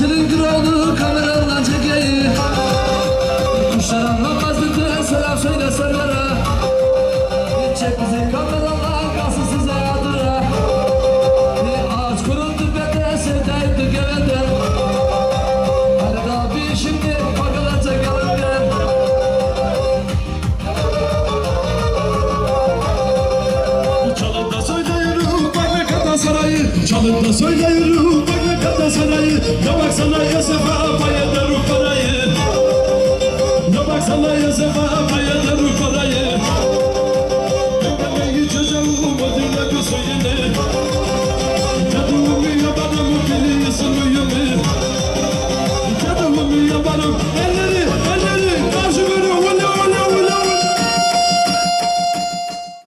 Çelik kralı kameradan çekeyim. Kuşlar anlamazlıktan selam söyle sarlara Geçecek bizi kameradan kalsın size adıra Bir ağaç kuruldu bete sevdaydı gövede Hani daha bir şimdi bakılacak alındı Çalın da söyleyirim, bak ne kadar sarayı. Çalın da söyleyirim baksana Yosef'e pay eder parayı Ne baksana Yosef'e